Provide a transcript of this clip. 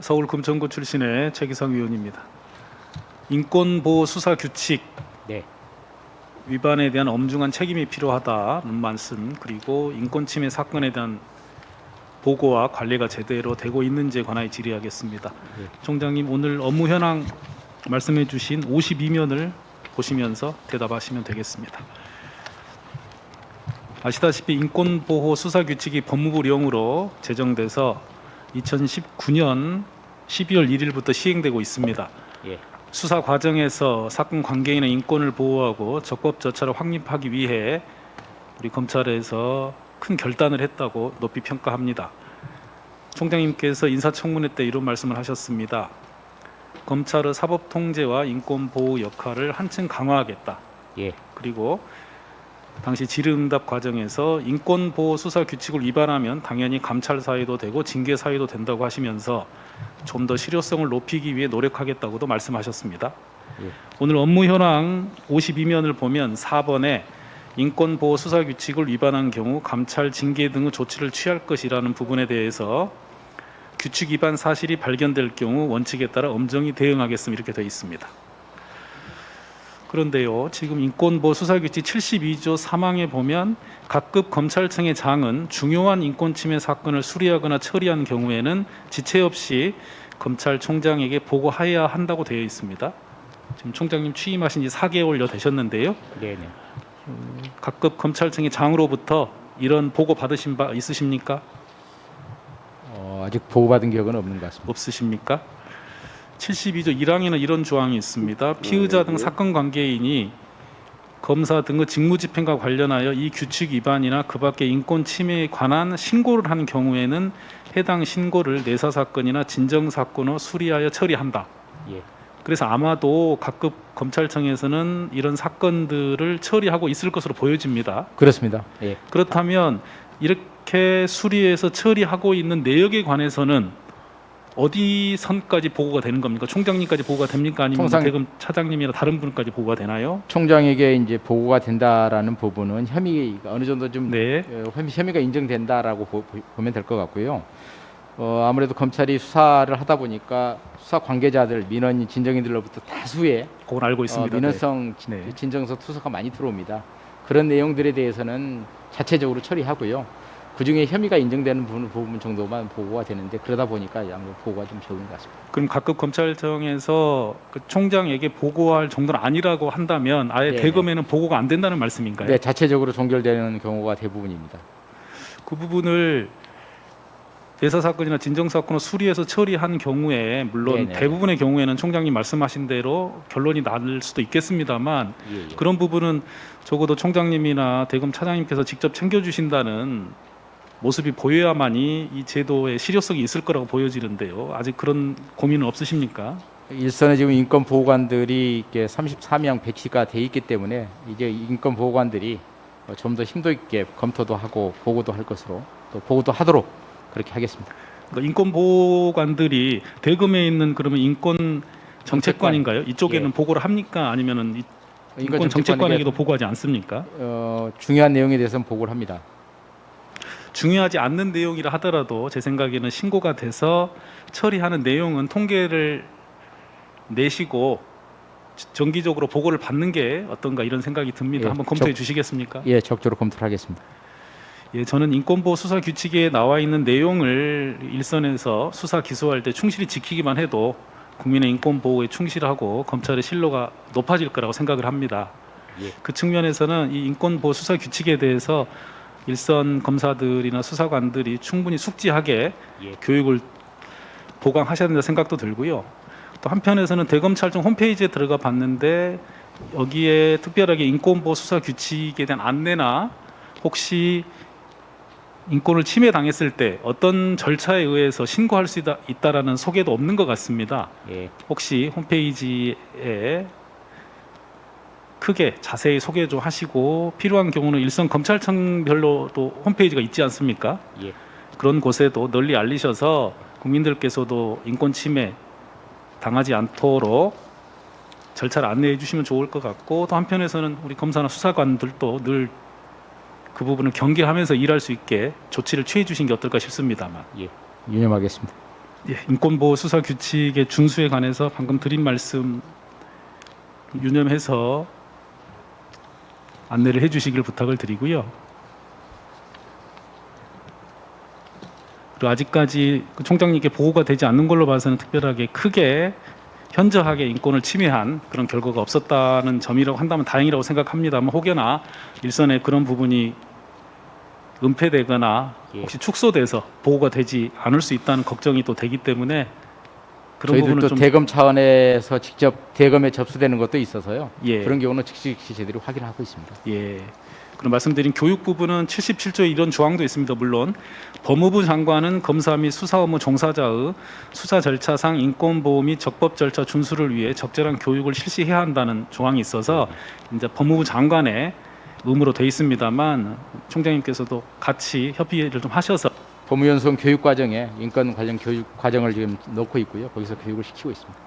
서울 금천구 출신의 최기성 의원입니다. 인권보호 수사 규칙 네. 위반에 대한 엄중한 책임이 필요하다는 말씀 그리고 인권 침해 사건에 대한 보고와 관리가 제대로 되고 있는지에 관하여 질의하겠습니다. 네. 총장님 오늘 업무 현황 말씀해 주신 52면을 보시면서 대답하시면 되겠습니다. 아시다시피 인권보호 수사 규칙이 법무부령으로 제정돼서 2019년 12월 1일부터 시행되고 있습니다. 예. 수사 과정에서 사건 관계인의 인권을 보호하고 적법절차를 확립하기 위해 우리 검찰에서 큰 결단을 했다고 높이 평가합니다. 총장님께서 인사청문회 때 이런 말씀을 하셨습니다. 검찰의 사법 통제와 인권 보호 역할을 한층 강화하겠다. 예. 그리고 당시 질의응답 과정에서 인권보호 수사 규칙을 위반하면 당연히 감찰 사유도 되고 징계 사유도 된다고 하시면서 좀 더 실효성을 높이기 위해 노력하겠다고도 말씀하셨습니다. 예. 오늘 업무 현황 52면을 보면 4번에 인권보호 수사 규칙을 위반한 경우 감찰 징계 등의 조치를 취할 것이라는 부분에 대해서 규칙 위반 사실이 발견될 경우 원칙에 따라 엄정히 대응하겠습니다 이렇게 되어 있습니다. 그런데요, 지금 인권보호 수사규칙 72조 3항에 보면 각급 검찰청의 장은 중요한 인권침해 사건을 수리하거나 처리한 경우에는 지체 없이 검찰총장에게 보고하여야 한다고 되어 있습니다. 지금 총장님 취임하신 지 4개월여 되셨는데요. 네, 네. 각급 검찰청의 장으로부터 이런 보고 받으신 바 있으십니까? 어, 아직 보고받은 기억은 없는 것 같습니다. 없으십니까? 72조 1항에는 이런 조항이 있습니다. 피의자 등 사건 관계인이 검사 등의 직무집행과 관련하여 이 규칙 위반이나 그 밖의 인권 침해에 관한 신고를 한 경우에는 해당 신고를 내사 사건이나 진정 사건으로 수리하여 처리한다. 예. 그래서 아마도 각급 검찰청에서는 이런 사건들을 처리하고 있을 것으로 보여집니다. 그렇습니다. 예. 그렇다면 이렇게 수리해서 처리하고 있는 내역에 관해서는 어디 선까지 보고가 되는 겁니까? 총장님까지 보고가 됩니까? 아니면 통상- 대검 차장님이나 다른 분까지 보고가 되나요? 총장에게 이제 보고가 된다라는 부분은 혐의가 어느 정도 좀 네. 어, 혐의, 혐의가 인정된다라고 보, 면 될 것 같고요. 어, 아무래도 검찰이 수사를 하다 보니까 수사 관계자들 민원인 진정인들로부터 다수의 그건 알고 어, 있습니다. 네. 민원성 진- 네. 진정서 투서가 많이 들어옵니다. 그런 내용들에 대해서는 자체적으로 처리하고요. 그 중에 혐의가 인정되는 부분, 부분 정도만 보고가 되는데 그러다 보니까 아무래도 보고가 좀 적은 것 같습니다. 그럼 각급 검찰청에서 그 총장에게 보고할 정도는 아니라고 한다면 아예 네, 대검에는 보고가 안 된다는 말씀인가요? 네, 자체적으로 종결되는 경우가 대부분입니다. 그 부분을 대사 사건이나 진정 사건을 수리해서 처리한 경우에 물론 네네. 대부분의 경우에는 총장님 말씀하신 대로 결론이 날 수도 있겠습니다만 예, 예. 그런 부분은 적어도 총장님이나 대검 차장님께서 직접 챙겨주신다는 모습이 보여야만이 이 제도의 실효성이 있을 거라고 보여지는데요. 아직 그런 고민은 없으십니까? 일선에 지금 인권 보호관들이 이렇게 33명 배치가 돼 있기 때문에 이제 인권 보호관들이 좀더 심도 있게 검토도 하고 보고도 할 것으로 또 보고도 하도록 그렇게 하겠습니다. 그러니까 인권 보호관들이 대검에 있는 그러면 인권 정책관인가요? 이쪽에는 예. 보고를 합니까? 아니면은 이- 인권 정책관에게도 정책관에게 보고하지 않습니까? 어, 중요한 내용에 대해서는 보고를 합니다. 중요하지 않는 내용이라 하더라도 제 생각에는 신고가 돼서 처리하는 내용은 통계를 내시고 정기적으로 보고를 받는 게 어떤가 이런 생각이 듭니다. 예, 한번 검토해 적- 주시겠습니까? 예, 적극적으로 검토를 하겠습니다. 예, 저는 인권보호 수사 규칙에 나와 있는 내용을 일선에서 수사 기소할 때 충실히 지키기만 해도 국민의 인권 보호에 충실하고 검찰의 신뢰가 높아질 거라고 생각을 합니다. 예. 그 측면에서는 이 인권 보호 수사 규칙에 대해서 일선 검사들이나 수사관들이 충분히 숙지하게 예. 교육을 보강하셔야 된다 생각도 들고요. 또 한편에서는 대검찰청 홈페이지에 들어가 봤는데 여기에 특별하게 인권보호 수사 규칙에 대한 안내나 혹시 인권을 침해당했을 때 어떤 절차에 의해서 신고할 수 있다, 있다라는 소개도 없는 것 같습니다. 예, 혹시 홈페이지에 크게 자세히 소개 좀 하시고 필요한 경우는 일선 검찰청별로도 홈페이지가 있지 않습니까? 예. 그런 곳에도 널리 알리셔서 국민들께서도 인권 침해 당하지 않도록 절차를 안내해 주시면 좋을 것 같고 또 한편에서는 우리 검사나 수사관들도 늘 그 부분을 경계하면서 일할 수 있게 조치를 취해 주신 게 어떨까 싶습니다만 유념하겠습니다. 예, 인권보호 수사 규칙의 준수에 관해서 방금 드린 말씀 유념해서 안내를 해주시길 부탁을 드리고요. 그리고 아직까지 그 총장님께 보고가 되지 않는 걸로 봐서는 특별하게 크게 현저하게 인권을 침해한 그런 결과가 없었다는 점이라고 한다면 다행이라고 생각합니다만 혹여나 일선에 그런 부분이 은폐되거나 예. 혹시 축소돼서 보고가 되지 않을 수 있다는 걱정이 또 되기 때문에 저희들도 좀 대검 차원에서 직접 대검에 접수되는 것도 있어서요. 예. 그런 경우는 즉시 저희들이 확인하고 있습니다. 예. 그럼 말씀드린 교육 부분은 77조에 이런 조항도 있습니다. 물론 법무부 장관은 검사 및 수사 업무 종사자의 수사 절차상 인권 보호 및 적법 절차 준수를 위해 적절한 교육을 실시해야 한다는 조항이 있어서 이제 법무부 장관의 의무로 돼 있습니다만 총장님께서도 같이 협의를 좀 하셔서 법무연수원 교육 과정에 인권 관련 교육 과정을 지금 넣고 있고요. 거기서 교육을 시키고 있습니다.